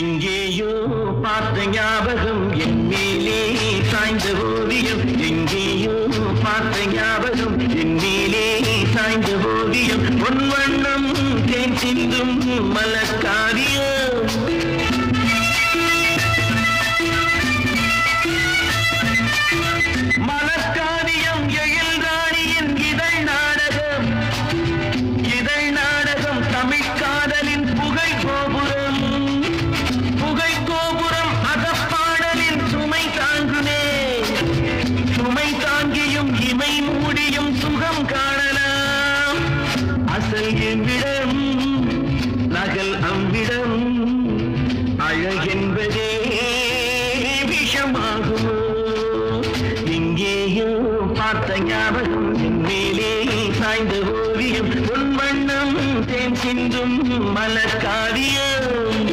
எங்கேயோ பார்த்த ஞாபகம் என் மேலே சாய்ந்த ஓவியம். எங்கேயோ பார்த்த ஞாபகம் என் மேலே சாய்ந்த ஓவியம். பொன் வண்ணம் தேன் சிந்தும் மலக்காவியம் காணலாம். அசல் எவ்விடம் நகல் அவ்விடம் அழகென்பதே விஷமாகுமோ? இங்கேயும் பார்த்த ஞாபகம் மேலே சாய்ந்த ஓவியம். உன் வண்ணம் தேன் சிந்தும் மலர்காவியம்